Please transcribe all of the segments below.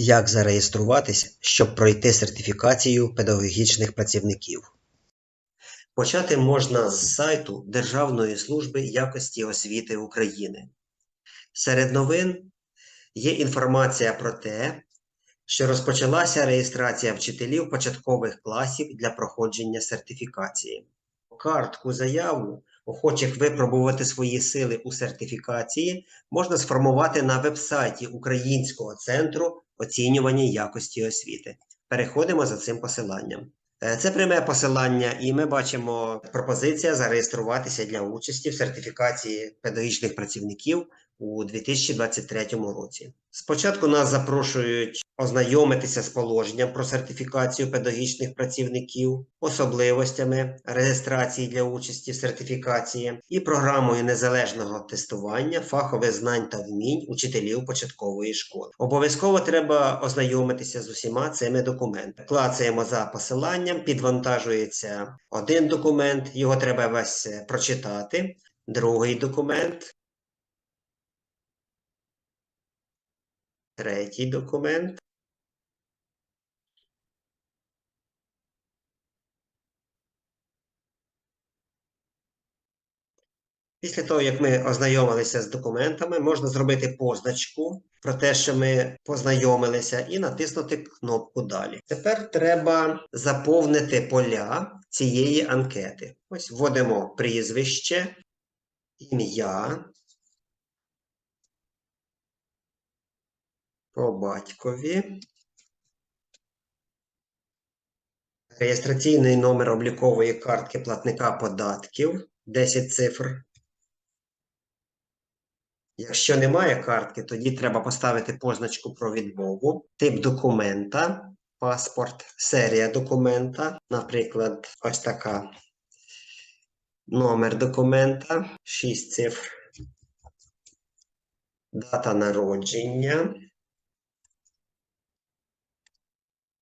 Як зареєструватися, щоб пройти сертифікацію педагогічних працівників? Почати можна з сайту Державної служби якості освіти України. Серед новин є інформація про те, що розпочалася реєстрація вчителів початкових класів для проходження сертифікації. Картку заяву охочих випробувати свої сили у сертифікації можна сформувати на вебсайті Українського центру оцінювання якості освіти. Переходимо за цим посиланням. Е, Це пряме посилання, і ми бачимо пропозиція зареєструватися для участі в сертифікації педагогічних працівників у 2023 році. Спочатку нас запрошують ознайомитися з положенням про сертифікацію педагогічних працівників, особливостями реєстрації для участі в сертифікації і програмою незалежного тестування фахових знань та вмінь учителів початкової школи. Обов'язково треба ознайомитися з усіма цими документами. Клацаємо за посиланням, підвантажується один документ, його треба весь е, прочитати. Другий документ. Третій документ. Після того, як ми ознайомилися з документами, можна зробити позначку про те, що ми познайомилися, і натиснути кнопку Далі. Тепер треба заповнити поля цієї анкети. Ось вводимо прізвище, ім'я, по батькові, реєстраційний номер облікової картки платника податків 10 цифр. Якщо немає картки, тоді треба поставити позначку про відмову, тип документа, паспорт, серія документа, наприклад, ось така. Номер документа, 6 цифр, дата народження.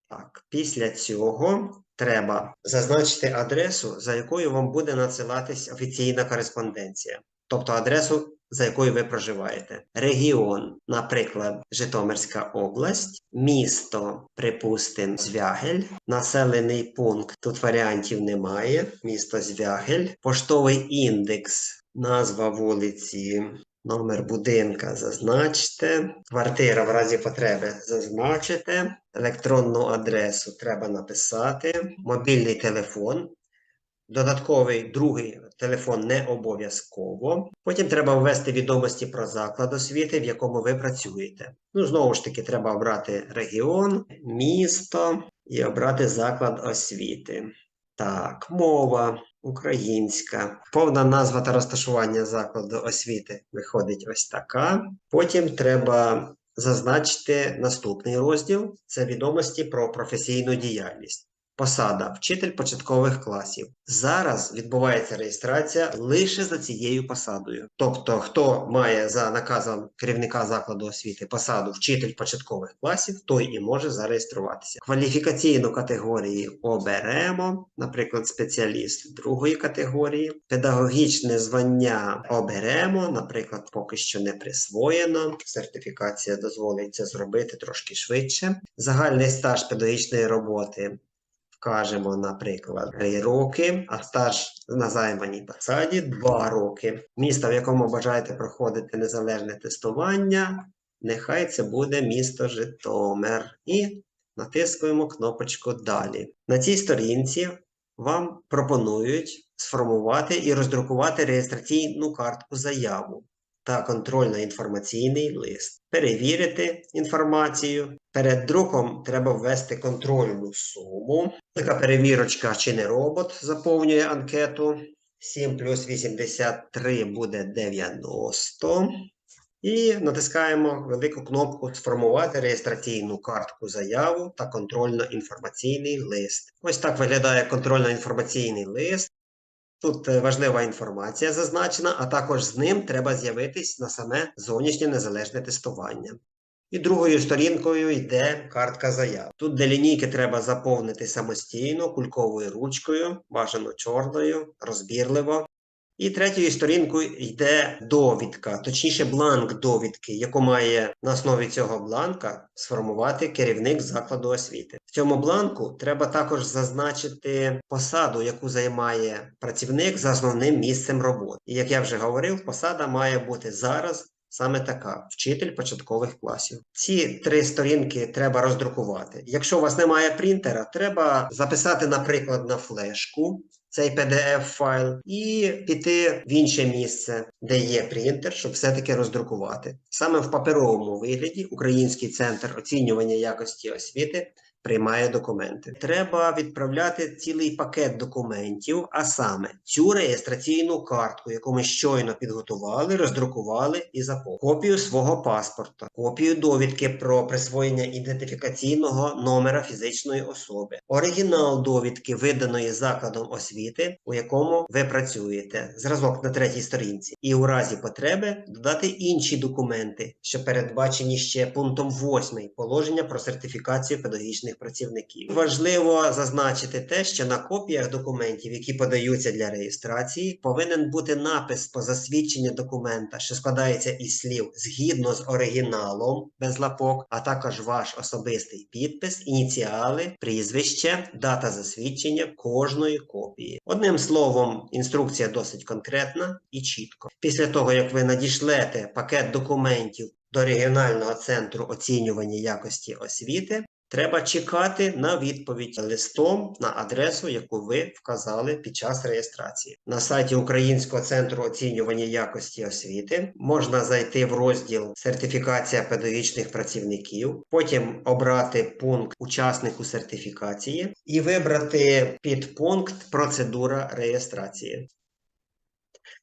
Так, після цього треба зазначити адресу, за якою вам буде надсилатись офіційна кореспонденція, тобто адресу, за якою ви проживаєте. Регіон, наприклад, Житомирська область, місто, припустимо, Звягель, населений пункт. Тут варіантів немає. Місто Звягель, поштовий індекс, назва вулиці. Номер будинка зазначте, квартира в разі потреби зазначите, електронну адресу треба написати, мобільний телефон, додатковий другий телефон не обов'язково. Потім треба ввести відомості про заклад освіти, в якому ви працюєте. Ну, знову ж таки, треба обрати регіон, місто і обрати заклад освіти. Так, мова українська. Повна назва та розташування закладу освіти виходить ось така. Потім треба зазначити наступний розділ це відомості про професійну діяльність. Посада вчитель початкових класів. Зараз відбувається реєстрація лише за цією посадою. Тобто, хто має за наказом керівника закладу освіти посаду вчитель початкових класів, той і може зареєструватися. Кваліфікаційну категорію оберемо, наприклад, спеціаліст другої категорії. Педагогічне звання оберемо, наприклад, поки що не присвоєно. Сертифікація дозволить це зробити трошки швидше. Загальний стаж педагогічної роботи вкажемо, наприклад, 3 роки, а стаж на займаній посаді 2 роки. Місто, в якому бажаєте проходити незалежне тестування, нехай це буде місто Житомир. І натискуємо кнопочку Далі. На цій сторінці вам пропонують сформувати і роздрукувати реєстраційну картку заяву та контрольно-інформаційний лист. Перевірити інформацію. Перед друком треба ввести контрольну суму. Така перевірочка, чи не робот заповнює анкету. 7 плюс 83 буде 90. І натискаємо велику кнопку Сформувати реєстраційну картку заяву та контрольно-інформаційний лист. Ось так виглядає контрольно-інформаційний лист. Тут е, важлива інформація зазначена, а також з ним треба з'явитись на саме зовнішнє незалежне тестування. І другою сторінкою йде картка заяв. Тут де лінійки треба заповнити самостійно, кульковою ручкою, бажано чорною, розбірливо. І третьою сторінкою йде довідка, точніше, бланк довідки, яку має на основі цього бланка сформувати керівник закладу освіти. В цьому бланку треба також зазначити посаду, яку займає працівник за основним місцем роботи. І як я вже говорив, посада має бути зараз. Саме така вчитель початкових класів. Ці три сторінки треба роздрукувати. Якщо у вас немає принтера, треба записати, наприклад, на флешку цей PDF-файл і піти в інше місце, де є принтер, щоб все-таки роздрукувати. Саме в паперовому вигляді Український центр оцінювання якості освіти приймає документи. Треба відправляти цілий пакет документів, а саме цю реєстраційну картку, яку ми щойно підготували, роздрукували і заповнили. Копію свого паспорта, копію довідки про присвоєння ідентифікаційного номера фізичної особи, оригінал довідки, виданої закладом освіти, у якому ви працюєте, зразок на третій сторінці, і у разі потреби додати інші документи, що передбачені ще пунктом 8 положення про сертифікацію педагогічних працівників. Важливо зазначити те, що на копіях документів, які подаються для реєстрації, повинен бути напис по засвідченню документа, що складається із слів згідно з оригіналом без лапок, а також ваш особистий підпис, ініціали, прізвище, дата засвідчення кожної копії. Одним словом, інструкція досить конкретна і чітко. Після того, як ви надішлете пакет документів до регіонального центру оцінювання якості освіти, Треба чекати на відповідь листом на адресу, яку ви вказали під час реєстрації. На сайті Українського центру оцінювання якості освіти можна зайти в розділ Сертифікація педагогічних працівників, потім обрати пункт учаснику сертифікації і вибрати підпункт Процедура реєстрації.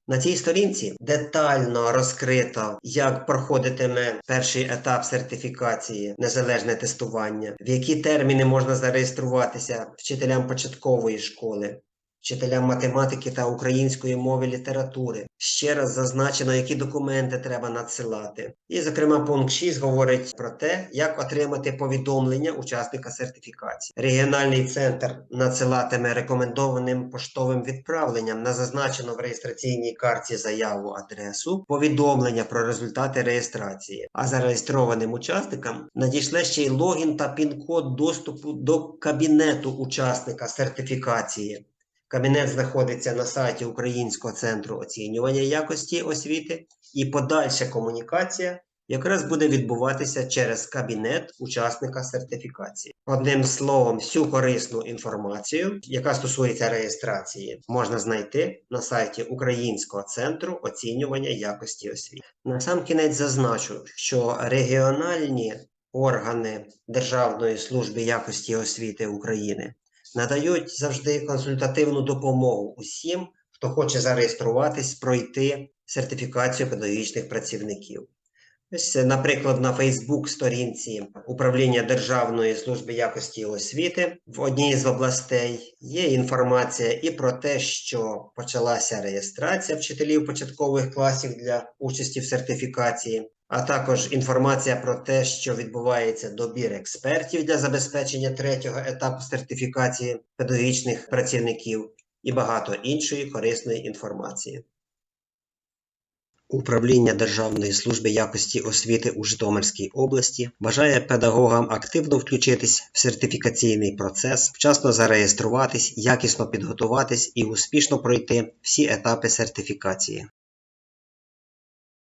На цій сторінці детально розкрито, як проходитиме перший етап сертифікації, незалежне тестування, в які терміни можна зареєструватися вчителям початкової школи, вчителям математики та української мови літератури. Ще раз зазначено, які документи треба надсилати. І, зокрема, пункт 6 говорить про те, як отримати повідомлення учасника сертифікації. Регіональний центр надсилатиме рекомендованим поштовим відправленням на зазначену в реєстраційній карті заяву адресу повідомлення про результати реєстрації. А зареєстрованим учасникам надійшле ще й логін та пін-код доступу до кабінету учасника сертифікації. Кабінет знаходиться на сайті Українського центру оцінювання якості освіти, і подальша комунікація якраз буде відбуватися через кабінет учасника сертифікації. Одним словом, всю корисну інформацію, яка стосується реєстрації, можна знайти на сайті Українського центру оцінювання якості освіти. На сам кінець зазначу, що регіональні органи Державної служби якості освіти України надають завжди консультативну допомогу усім, хто хоче зареєструватись, пройти сертифікацію педагогічних працівників. Ось, наприклад, на Фейсбук-сторінці Управління Державної служби якості освіти в одній з областей є інформація і про те, що почалася реєстрація вчителів початкових класів для участі в сертифікації, а також інформація про те, що відбувається добір експертів для забезпечення третього етапу сертифікації педагогічних працівників і багато іншої корисної інформації. Управління Державної служби якості освіти у Житомирській області бажає педагогам активно включитись в сертифікаційний процес, вчасно зареєструватись, якісно підготуватись і успішно пройти всі етапи сертифікації.